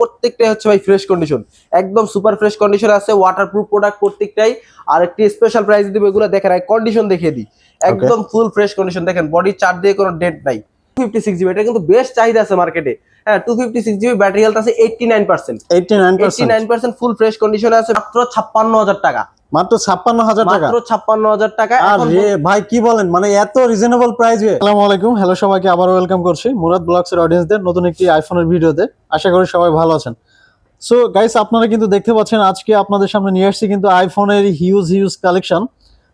প্রত্যেকটাই হচ্ছে ভাই ফ্রেশ কন্ডিশন একদম সুপার ফ্রেশ কন্ডিশন আছে ওয়াটারপ্রুফ প্রোডাক্ট প্রত্যেকটাই। আর একটি স্পেশাল প্রাইস দিব এগুলো দেখেন কন্ডিশন দেখিয়ে দিই। একদম ফুল ফ্রেশ কন্ডিশন দেখেন বডি চার দিয়ে কোনো ডেট নাই। ফিফটি সিক্স জিবি এটা কিন্তু বেশ চাহিদা আছে মার্কেটে হ্যাঁ two fifty six GB battery health আছে eighty nine percent nine eighty nine percent full fresh কন্ডিশনে আছে মাত্র ছাপ্পান্ন হাজার টাকা। মাত্র ছাপ্পান্ন হাজার টাকা? মাত্র ছাপ্পান্ন হাজার টাকা। আর ভাই কি বলেন? মানে এত রিজনেবল প্রাইসে আসসালামু আলাইকুম। হ্যালো সবাইকে আবার ওয়েলকাম করছি। মুরাদ ব্লগস এর অডিয়েন্সদের নতুন একটি আইফোনের ভিডিওতে আশা করি সবাই ভালো আছেন। সো গাইস আপনারা কিন্তু দেখতে পাচ্ছেন আজকে আপনাদের সামনে নিয়ে আসছি কিন্তু আইফোনের হিউজ হিউজ কালেকশন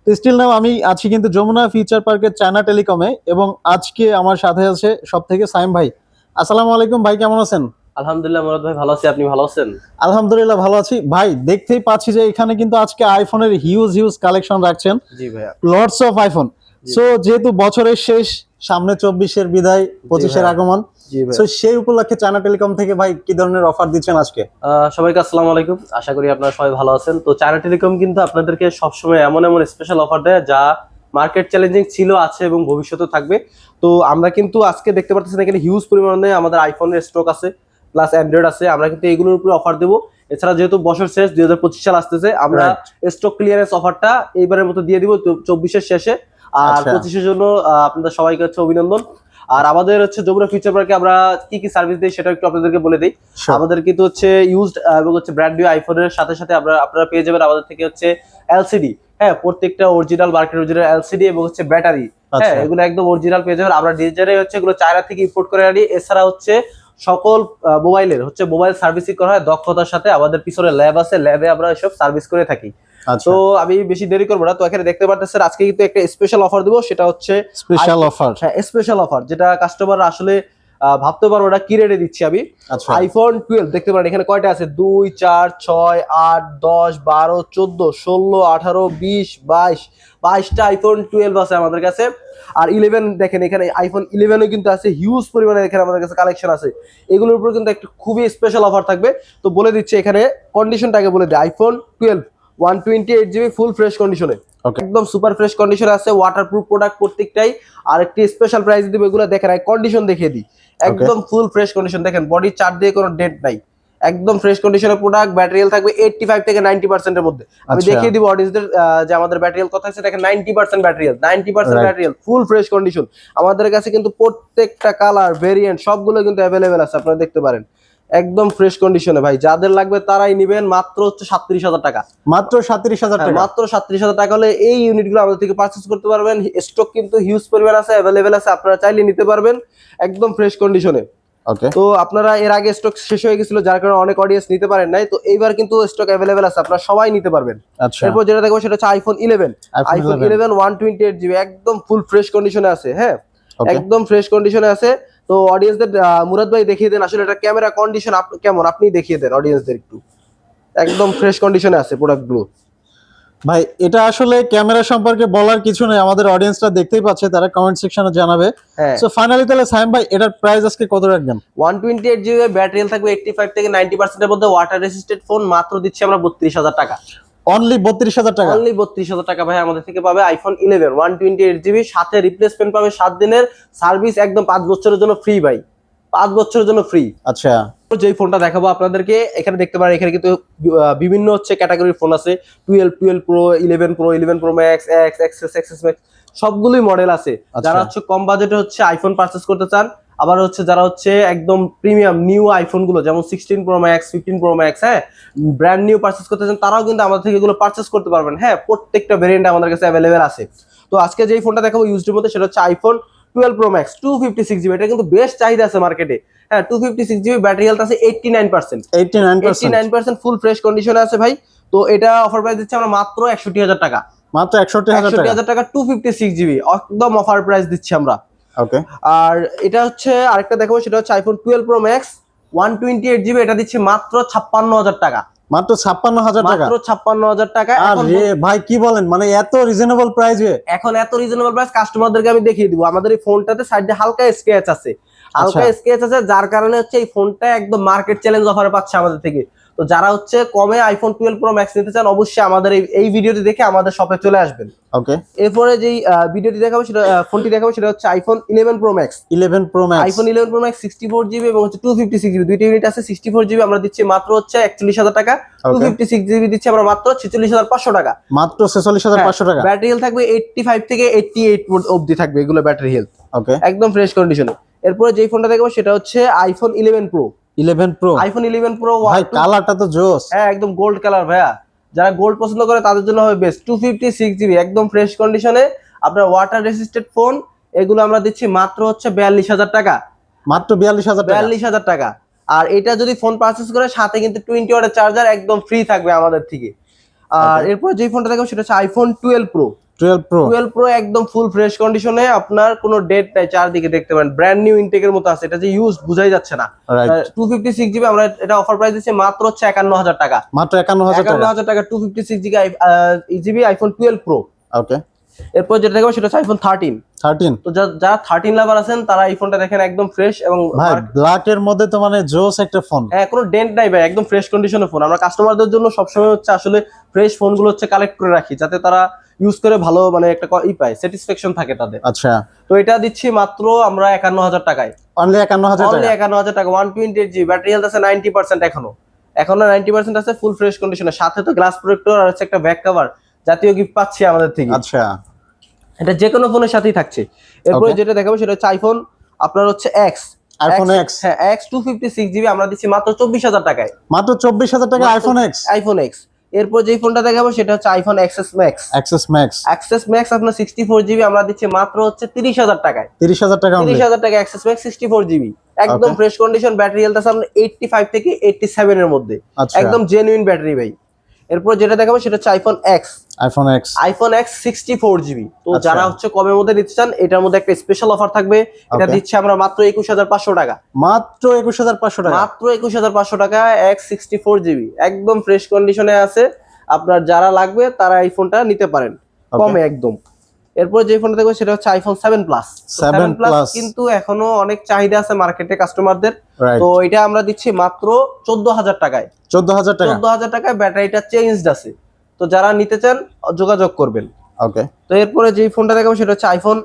তো স্টিল নাম আমি আছি কিন্তু যমুনা ফিউচার পার্কের চায়না টেলিকমে এবং আজকে আমার সাথে আছে সব থেকে সাইম ভাই। আসসালামু আলাইকুম ভাই কেমন আছেন? আলহামদুলিল্লাহ মুরাদ ভাই ভালো আছি। আপনি ভালো আছেন? আলহামদুলিল্লাহ ভালো আছি। ভাই দেখতেই পাচ্ছি যে এখানে কিন্তু আজকে আইফোনের হিউজ হিউজ কালেকশন রাখছেন। জি ভাইয়া। অফ আইফোন সো যেহেতু বছরের শেষ সামনে চব্বিশের বিদায় পঁচিশের। আগমন। সো সেই উপলক্ষে চায়না টেলিকম থেকে ভাই কি ধরনের অফার দিচ্ছেন আজকে? সবাইকে আসসালামু আলাইকুম। আশা করি আপনারা সবাই ভালো আছেন। তো চায়না টেলিকম কিন্তু আপনাদেরকে সবসময় এমন এমন স্পেশাল অফার দেয় যা মার্কেট চ্যালেঞ্জিং ছিল আছে এবং ভবিষ্যতে থাকবে। তো আমরা কিন্তু আজকে দেখতে পাচ্ছেন এখানে হিউজ পরিমাণে আমাদের আইফোনের স্টক আছে প্লাস অ্যান্ড্রয়েড আছে। আমরা কিন্তু এগুলোর উপরে অফার দেবো। এছাড়া যেহেতু বছর শেষ দুই হাজার পঁচিশ সাল আসতেছে আমরা স্টক ক্লিয়ারেন্স অফারটা এইবারের মতো দিয়ে দিব চব্বিশের শেষে। আর আচ্ছা। পঁচিশের জন্য আপনাদের সবাইকে হচ্ছে অভিনন্দন। আর আমাদের হচ্ছে যমুনা ফিউচার পার্কে আমরা কি কি সার্ভিস দিই সেটা একটু আপনাদেরকে বলে দিই। আমাদের কিন্তু হচ্ছে ইউজড এবং হচ্ছে ব্র্যান্ড নিউ আইফোনের সাথে সাথে আপনারা আপনারা পেয়ে যাবেন আমাদের থেকে হচ্ছে এলসিডি হ্যাঁ প্রত্যেকটা অরিজিনাল মার্কেট অরিজিনাল এলসিডি এবং হচ্ছে ব্যাটারি হ্যাঁ আচ্ছা। এগুলো একদম অরিজিনাল পেয়ে যাবেন। আমরা ডিজাইনে হচ্ছে এগুলো চায়না থেকে ইম্পোর্ট করে আনি। এছাড়া হচ্ছে সকল মোবাইলের হচ্ছে মোবাইল সার্ভিসিং করা হয় দক্ষতার সাথে। আমাদের পিছনে ল্যাব আছে ল্যাবে আমরা এসব সার্ভিস করে থাকি। আচ্ছা। তো আমি বেশি দেরি করব না। তো এখানে দেখতে পাচ্ছেন আজকে কিন্তু একটা স্পেশাল অফার দেবো। সেটা হচ্ছে স্পেশাল অফার হ্যাঁ স্পেশাল অফার যেটা কাস্টমার আসলে ভাবতে পারব না কি রেটে দিচ্ছি আমি? আচ্ছা। আইফোন টুয়েলভ দেখতে পারেন এখানে কয়টা আছে? দুই চার ছয় আট দশ বারো চোদ্দ ষোলো আঠারো বিশ বাইশ। বাইশটা আইফোন টুয়েলভ আছে আমাদের কাছে। আর ইলেভেন দেখেন এখানে আইফোন ইলেভেনও কিন্তু আছে হিউজ পরিমাণে এখানে আমাদের কাছে কালেকশন আছে। এগুলোর উপর কিন্তু একটা খুবই স্পেশাল অফার থাকবে। তো বলে দিচ্ছে এখানে কন্ডিশনটাকে বলে দিই। IPhone twelve one twenty eight GB full fresh কন্ডিশনে. একদম সুপার ফ্রেশ কন্ডিশনে আছে ওয়াটারপ্রুফ প্রোডাক্ট প্রত্যেকটাই। আর একটি স্পেশাল প্রাইস দিব এগুলো দেখেন কন্ডিশন দেখিয়ে দিই। একদম ফুল ফ্রেশ কন্ডিশন দেখেন বডি চার দিয়ে কোনো ডেট নাই। একদম ফ্রেশ কন্ডিশনের প্রোডাক্ট ব্যাটারিয়াল থাকবে এইটটি ফাইভ থেকে নাইনটি পার্সেন্টের মধ্যে। আমি আচ্ছা। দেখিয়ে দিব অডিয়েন্সদের যে আমাদের ব্যাটারিয়াল কথা আছে দেখেন নাইনটি পার্সেন্ট ব্যাটারিয়াল নাইনটি পার্সেন্ট. ব্যাটারিয়াল ফুল ফ্রেশ কন্ডিশন আমাদের কাছে কিন্তু প্রত্যেকটা কালার ভেরিয়েন্ট সবগুলো কিন্তু অ্যাভেলেবেল আছে আপনারা দেখতে পারেন। একদম ফ্রেশ কন্ডিশনে ভাই যাদের লাগবে তারাই নিবেন মাত্র হচ্ছে সাতত্রিশ হাজার টাকা। মাত্র সাঁত্রিশ হাজার হ্যাঁ, টাকা। মাত্র সাতত্রিশ হাজার টাকা হলে এই ইউনিটগুলো আমাদের থেকে পারচেস করতে পারবেন। স্টক কিন্তু হিউজ পরিমাণ আছে অ্যাভেলেবেল আছে আপনারা চাইলে নিতে পারবেন একদম ফ্রেশ কন্ডিশনে তো আপনারা এর আগে স্টক শেষ হয়ে গেছিল যার কারণে অনেক অডিয়েন্স নিতে পারেন নাই। তো এইবার কিন্তু স্টক অ্যাভেলেবেল আছে আপনারা সবাই নিতে পারবেন। আচ্ছা। এরপর যেটা দেখব সেটা হচ্ছে iPhone eleven iPhone eleven one twenty eight GB একদম ফুল ফ্রেশ কন্ডিশনে আছে হ্যাঁ? একদম ফ্রেশ কন্ডিশনে আছে। তো অডিয়েন্সদের মুরাদ ভাই দেখিয়ে দেন আসলে এটা ক্যামেরা কন্ডিশন কেমন? আপনি দেখিয়ে দেন অডিয়েন্সদের একটু। একদম ফ্রেশ কন্ডিশনে আছে প্রোডাক্টগুলো ভাই এটা আসলে ক্যামেরা সম্পর্কে বলার কিছু নেই। আমাদের অডিয়েন্সরা দেখতেই পাচ্ছে তারা কমেন্ট সেকশনে জানাবে। হ্যাঁ। সো ফাইনালি তাহলে সাইম ভাই এটার প্রাইস আজকে কত রাখবেন? One twenty eight GB battery থাকবে এইটটি ফাইভ থেকে নাইনটি পার্সেন্টের মধ্যে ওয়াটার রেসিস্টেন্ট ফোন মাত্র দিচ্ছি আমরা বত্রিশ হাজার টাকা। অনলি বত্রিশ হাজার টাকা। অনলি বত্রিশ হাজার টাকা ভাই আমাদের থেকে পাবে iPhone eleven one twenty eight GB সাথে রিপ্লেসমেন্ট পাবে সাত দিনের সার্ভিস একদম পাঁচ বছরের জন্য ফ্রি ভাই। পাঁচ বছরের জন্য ফ্রি আচ্ছা। যেই ফোনটা দেখাবো আপনাদেরকে এখানে দেখতে পারেন এখানে কিন্তু বিভিন্ন হচ্ছে ক্যাটাগরির ফোন আছে। Twelve twelve pro eleven pro eleven pro max X XS XS max সবগুলোই মডেল আছে। আচ্ছা। যারা হচ্ছে কম বাজেটে হচ্ছে আইফোন পারচেস করতে চান আবার হচ্ছে যারা হচ্ছে একদম প্রিমিয়াম নিউ আইফোনগুলো যেমন sixteen pro max fifteen pro max হ্যাঁ ব্র্যান্ড নিউ পারচেস করতে চান তারাও কিন্তু আমাদের থেকে এগুলো পারচেস করতে পারবেন। হ্যাঁ প্রত্যেকটা ভেরিয়েন্ট আমাদের কাছে অ্যাভেলেবেল আছে। তো আজকে যেই ফোনটা দেখাবো ইউজডের মধ্যে সেটা হচ্ছে iPhone twelve pro max two fifty six GB এটা কিন্তু বেশ চাহিদা আছে মার্কেটে হ্যাঁ two fifty six GB battery health আছে eighty nine percent eighty nine percent full fresh কন্ডিশনে আছে ভাই। তো এটা অফার প্রাইস দিচ্ছে আমরা মাত্র একষট্টি হাজার টাকা। মাত্র একষট্টি হাজার টাকা। টু ফিফটি সিক্স জিবি একদম অফার প্রাইস দিচ্ছি আমরা। ওকে আর এটা হচ্ছে আরেকটা দেখাবো সেটা হচ্ছে iPhone twelve pro max one twenty eight GB এটা দিচ্ছি মাত্র ছাপ্পান্ন হাজার টাকা। মাত্র ছাপ্পান্ন হাজার টাকা? মাত্র ছাপ্পান্ন হাজার টাকা। আর ভাই কি বলেন? মানে এত রিজনেবল প্রাইসে এখন এত রিজনেবল প্রাইস কাস্টমারদেরকে আমি দেখিয়ে দিব। আমাদের এই ফোনটাতে সাইডে হালকা স্ক্র্যাচ আছে। হালকা আচ্ছা। স্কেচ আছে যার কারণে হচ্ছে এই ফোনটা একদম মার্কেট চ্যালেঞ্জ অফারে পাচ্ছে আমাদের থেকে। তো যারা হচ্ছে কমে আইফোন টুয়েলভ প্রো ম্যাক্স নিতে চান অবশ্যই আমাদের এই- ভিডিওটি দেখে আমাদের শপে চলে আসবেন। ওকে এরপরে যেই ভিডিওটি দেখাবো সেটা ফোনটি দেখাবো সেটা হচ্ছে iPhone eleven pro max eleven pro max iPhone eleven pro max sixty four GB এবং হচ্ছে টু ফিফটি সিক্স জিবি দুইটা ইউনিট আছে সিক্সটি ফোর জিবি আমরা দিচ্ছি মাত্র হচ্ছে একচল্লিশ হাজার টাকা। টু ফিফটি সিক্স জিবি দিচ্ছি আমরা মাত্র ছেচল্লিশ হাজার পাঁচশো টাকা। মাত্র ছেচল্লিশ হাজার পাঁচশো টাকা। ব্যাটারি হেলথ থাকবে এইটটি ফাইভ থেকে এইটটি এইট অবধি থাকবে এগুলো ব্যাটারি হেলথ ওকে একদম ফ্রেশ কন্ডিশনে এরপরে যেই ফোনটা দেখব সেটা হচ্ছে iPhone eleven pro eleven pro. IPhone eleven pro ভাই কালারটা তো জোস। হ্যাঁ একদম গোল্ড কালার ভাইয়া। যারা গোল্ড পছন্দ করে তাদের জন্য হবে best two fifty six GB একদম ফ্রেশ কন্ডিশনে আপনার ওয়াটার রেসিস্টেড ফোন এগুলো আমরা দিচ্ছি মাত্র হচ্ছে বিয়াল্লিশ হাজার টাকা। মাত্র বিয়াল্লিশ হাজার টাকা? বিয়াল্লিশ হাজার টাকা। আর এটা যদি ফোন পারচেস করে সাথে কিন্তু টোয়েন্টি ওয়াটের চার্জার একদম ফ্রি থাকবে আমাদের থেকে। আর এরপর যে ফোনটা দেখো সেটা হচ্ছে iPhone twelve pro twelve pro twelve pro একদম ফুল ফ্রেশ কন্ডিশনে আপনার কোনো ডেট নাই চারদিকে দেখতে পারেন। ব্র্যান্ড নিউ ইনটেকের মতো আছে এটা যে ইউজ বুঝাই যাচ্ছে না। Right two fifty six GB আমরা এটা অফার প্রাইস দিচ্ছি মাত্র হচ্ছে একান্ন হাজার টাকা। মাত্র একান্ন হাজার একান্ন টাকা হাজার টাকা two fifty six GB GB iPhone twelve pro okay এরপর যেটা দেখব সেটা হচ্ছে আইফোন থার্টিন থার্টিন তো যা- যারা থার্টিন লাভার আছেন তারা এই ফোনটা দেখেন একদম ফ্রেশ এবং ভাই ব্ল্যাক এর মধ্যে তো মানে জোস একটা ফোন হ্যাঁ কোনো ডেন্ট নাই ভাই একদম ফ্রেশ কন্ডিশনের ফোন আমরা কাস্টমারদের জন্য সবসময় হচ্ছে আসলে ফ্রেশ ফোনগুলো হচ্ছে কালেক্ট করে রাখি যাতে তারা ইউজ করে ভালো মানে একটা ই পায় স্যাটিসফ্যাকশন থাকে তাদের। আচ্ছা। তো এটা দিচ্ছি মাত্র আমরা একান্ন হাজার টাকায়। অনলি একান্ন হাজার অনলি একান্ন হাজার টাকা one twenty G battery health আছে নাইনটি পার্সেন্ট এখনও। এখনও নাইনটি পার্সেন্ট আছে ফুল ফ্রেশ কন্ডিশনের সাথে তো গ্লাস প্রোটেক্টর আর হচ্ছে একটা ব্যাক কভার জাতীয় গিফট পাচ্ছি আমাদের থেকে। আচ্ছা। এটা যে কোনো ফোনের সাথেই থাকছে। এরপরে যেটা দেখাবো সেটা হচ্ছে আইফোন আপনার হচ্ছে এক্স আইফোন এক্স হ্যাঁ X two fifty six GB আমরা দিচ্ছি মাত্র চব্বিশ হাজার টাকায়। মাত্র চব্বিশ হাজার টাকা আইফোন এক্স আইফোন এক্স এরপর যে ফোনটা দেখাবো সেটা হচ্ছে iPhone XS max XS max XS max আপনার সিক্সটি ফোর জিবি আমরা দিচ্ছি মাত্র হচ্ছে তিরিশ হাজার টাকায়। তিরিশ হাজার টাকা অনলি তিরিশ হাজার টাকা XS max sixty four GB একদম. ফ্রেশ কন্ডিশন ব্যাটারি হেলথ আছে আপনার এইটটি ফাইভ থেকে এইটটি সেভেন এর মধ্যে। আচ্ছা। একদম জেনুইন ব্যাটারি ভাই। এরপর যেটা দেখাবো সেটা হচ্ছে iPhone X iPhone X iPhone X sixty four GB তো আচ্ছা। যারা হচ্ছে কমের মধ্যে নিতে চান এটার মধ্যে একটা স্পেশাল অফার থাকবে। এটা দিচ্ছে আমরা মাত্র একুশ হাজার পাঁচশো টাকা। মাত্র একুশ হাজার পাঁচশো টাকা। মাত্র একুশ হাজার পাঁচশো টাকা এক্স সিক্সটি ফোর জিবি একদম ফ্রেশ কন্ডিশনে আছে। আপনার যারা লাগবে তারা এই ফোনটা নিতে পারেন। কমে একদম। এরপর যে ফোনটা দেখব সেটা হচ্ছে iPhone seven plus seven plus কিন্তু এখনও অনেক চাহিদা আছে মার্কেটে কাস্টমারদের তো এটা আমরা দিচ্ছি মাত্র চোদ্দ হাজার টাকায়। চোদ্দ হাজার টাকা। চোদ্দ হাজার টাকায় ব্যাটারিটা চেঞ্জড আছে। তো যারা নিতে চান যোগাযোগ করবেন। ওকে। তো এরপরে যে ফোনটা দেখাবো সেটা হচ্ছে iPhone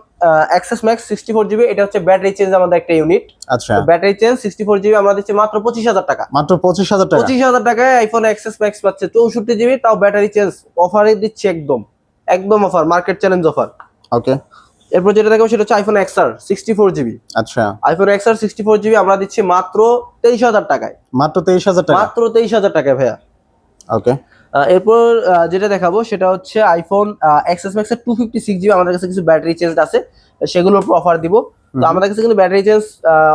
XS max sixty four GB এটা হচ্ছে ব্যাটারি চেঞ্জ আমাদের একটা ইউনিট আচ্ছা। Battery change sixty four GB আমরা দিচ্ছি মাত্র পঁচিশ হাজার টাকা। মাত্র পঁচিশ হাজার টাকা। পঁচিশ হাজার টাকায় আইফোন এক্সএস ম্যাক্স পাচ্ছে চৌষট্টি জিবি তাও ব্যাটারি চেঞ্জ। অফারে দিচ্ছে একদম। একদম offer market challenge offer okay. এরপর যেটা দেখাবো সেটা হচ্ছে iPhone XR sixty four GB আচ্ছা। IPhone XR sixty four GB আমরা দিচ্ছি মাত্র তেইশ হাজার টাকায়। মাত্র তেইশ হাজার টাকা? মাত্র তেইশ হাজার টাকায় ভাইয়া। ওকে। এরপর যেটা দেখাবো সেটা হচ্ছে আইফোন এক্সএস ম্যাক্সের টু ফিফটি সিক্স জিবি আমাদের কাছে কিছু ব্যাটারি চেঞ্জ আছে সেগুলোর উপর অফার দিব। তো আমাদের কাছে কিন্তু ব্যাটারি চেঞ্জ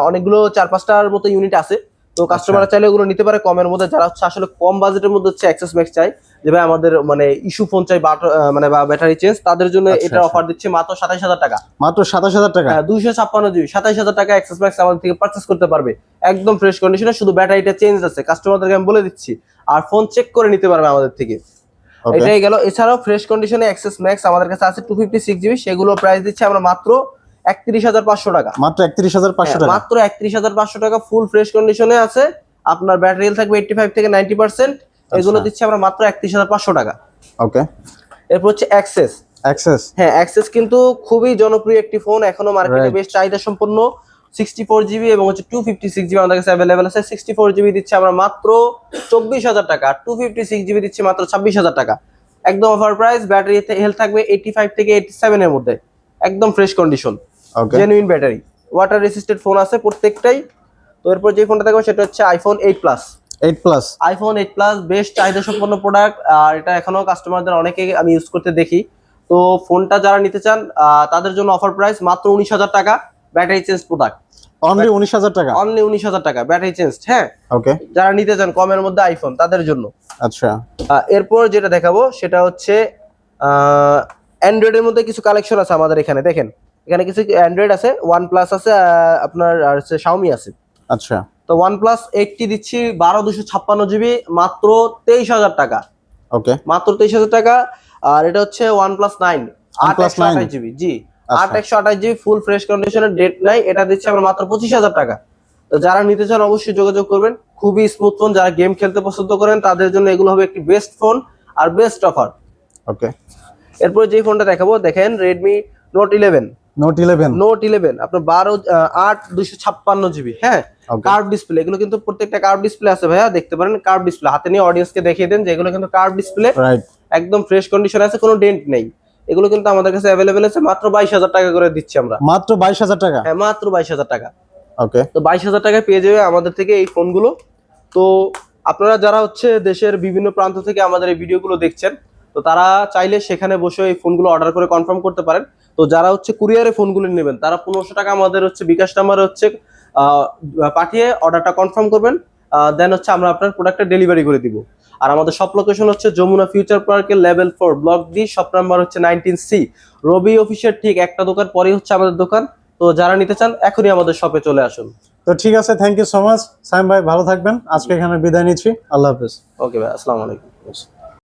অনেকগুলো চার পাঁচটার মতো ইউনিট আছে। তো কাস্টমার চাইলে ওগুলো নিতে পারে কমের মধ্যে। যারা হচ্ছে আসলে কম বাজেটের মধ্যে হচ্ছে এক্সেস ম্যাক্স চাই যে ভাই আমাদের মানে ইস্যু ফোন চাই মানে বা ব্যাটারি চেঞ্জ তাদের জন্য আচ্ছা, এটা আচ্ছা। অফার দিচ্ছে মাত্র সাতাইশ হাজার টাকা। মাত্র সাতাশ হাজার টাকা? দুইশো ছাপ্পান্ন জিবি সাতাইশ হাজার টাকা এক্সেস ম্যাক্স আমাদের থেকে পারচেস করতে পারবে। একদম ফ্রেশ কন্ডিশনে শুধু ব্যাটারিটা চেঞ্জ আছে। কাস্টমারদেরকে আমি বলে দিচ্ছি আর ফোন চেক করে নিতে পারবে আমাদের থেকে। এটাই গেল। এছাড়াও ফ্রেশ কন্ডিশনে এক্সেস ম্যাক্স আমাদের কাছে আছে টু ফিফটি সিক্স জিবি সেগুলো প্রাইস দিচ্ছে আমরা মাত্র একত্রিশ হাজার পাঁচশো টাকা। মাত্র একত্রিশ হাজার পাঁচশো হ্যাঁ, টাকা। মাত্র একত্রিশ হাজার পাঁচশো টাকা ফুল ফ্রেশ কন্ডিশনে আছে। আপনার ব্যাটারি থাকবে এইটটি ফাইভ থেকে নাইনটি পার্সেন্ট এগুলো আচ্ছা। দিচ্ছি আমরা মাত্র একত্রিশ হাজার পাঁচশো টাকা। ওকে। এরপর হচ্ছে অ্যাক্সেস অ্যাক্সেস হ্যাঁ অ্যাক্সেস কিন্তু খুবই জনপ্রিয় একটি ফোন এখনও মার্কেটে. বেশ চাহিদা সম্পন্ন সিক্সটি ফোর জিবি এবং হচ্ছে টু ফিফটি সিক্স জিবি আমাদের কাছে অ্যাভেলেবেল আছে। সিক্সটি ফোর জিবি দিচ্ছি আমরা মাত্র চব্বিশ হাজার টাকা। টু ফিফটি সিক্স জিবি দিচ্ছি মাত্র ছাব্বিশ হাজার টাকা। একদম অফার প্রাইস ব্যাটারি হেলথ থাকবে এইটি ফাইভ থেকে এইটি সেভেন এর মধ্যে। একদম fresh condition okay genuine battery water resisted phone আছে প্রত্যেকটাই। তো এরপর যে ফোনটা দেখো সেটা হচ্ছে iPhone eight plus eight plus iPhone eight plus বেশ চাহিদা সম্পন্ন প্রোডাক্ট আর এটা এখনও কাস্টমারদের অনেকে আমি ইউজ করতে দেখি। তো ফোনটা যারা নিতে চান তাদের জন্য অফার প্রাইস মাত্র উনিশ হাজার টাকা ব্যাটারি চেঞ্জ প্রোডাক্ট অনলি উনিশ হাজার টাকা? অনলি উনিশ হাজার টাকা ব্যাটারি চেঞ্জ হ্যাঁ? ওকে যারা নিতে চান কমের মধ্যে আইফোন তাদের জন্য। আচ্ছা। এরপর যেটা দেখাবো সেটা হচ্ছে অ্যান্ড্রয়েডের মধ্যে কিছু কালেকশন আছে আমাদের এখানে দেখেন। এখানে কিছু অ্যান্ড্রয়েড আছে ওয়ান প্লাস আছে আপনার আর হচ্ছে শাওমি আছে। আচ্ছা। তো ওয়ান প্লাস এইটটি দিচ্ছি বারো দুশো ছাপ্পান্ন জিবি মাত্র তেইশ হাজার টাকা। ওকে মাত্র তেইশ হাজার টাকা। আর এটা হচ্ছে ওয়ান প্লাস নাইন আট OnePlus একশো 9 আঠাশ জিবি জি। আচ্ছা। আট একশো আঠাশ জিবি ফুল ফ্রেশ কন্ডিশনের ডেট নাই। এটা দিচ্ছি আমরা মাত্র পঁচিশ হাজার টাকা। তো যারা নিতে চান অবশ্যই যোগাযোগ করবেন। খুবই স্মুথ ফোন যারা গেম খেলতে পছন্দ করেন তাদের জন্য এগুলো হবে একটি বেস্ট ফোন আর বেস্ট অফার ওকে এরপরে যে ফোনটা দেখাবো দেখেন Redmi note eleven note eleven note eleven আপনার বারো আহ, আট দুশো ছাপ্পান্ন জিবি হ্যাঁ? কার্ভ ডিসপ্লে এগুলো কিন্তু প্রত্যেকটা কার্ভ ডিসপ্লে আছে ভাইয়া দেখতে পারেন কার্ভ ডিসপ্লে হাতে নিয়ে অডিয়েন্সকে দেখিয়ে দেন যে এগুলো কিন্তু কার্ভ ডিসপ্লে একদম ফ্রেশ কন্ডিশন আছে কোনো ডেন্ট নেই। এগুলো কিন্তু আমাদের কাছে অ্যাভেলেবেল আছে মাত্র বাইশ হাজার টাকা করে দিচ্ছি আমরা। মাত্র বাইশ হাজার টাকা? হ্যাঁ মাত্র বাইশ হাজার টাকা। ওকে তো বাইশ হাজার টাকায় পেয়ে যাবে আমাদের থেকে এই ফোনগুলো। তো আপনারা যারা হচ্ছে দেশের বিভিন্ন প্রান্ত থেকে আমাদের এই ভিডিওগুলো দেখছেন তো তারা চাইলে সেখানে বসে এই ফোনগুলো অর্ডার করে কনফার্ম করতে পারেন। তো যারা হচ্ছে কুরিয়ারে ফোনগুলো নেবেন তারা পনেরোশো টাকা আমাদের হচ্ছে বিকাশ নাম্বার হচ্ছে পাঠিয়ে অর্ডারটা কনফার্ম করবেন দেন হচ্ছে আমরা আপনার প্রোডাক্টটা ডেলিভারি করে দিব। আর আমাদের সব লোকেশন হচ্ছে যমুনা ফিউচার পার্কের level four block D shop number হচ্ছে নাইনটিন সি রবি অফিসের ঠিক একটা দোকান পরেই হচ্ছে আমাদের দোকান। তো যারা নিতে চান এখনই আমাদের শপে চলে আসুন। তো ঠিক আছে thank you so much Saim ভাই ভালো থাকবেন। আজকে এখানে বিদায় নিচ্ছি। আল্লাহ হাফেজ। ওকে ভাই আসসালামু আলাইকুম।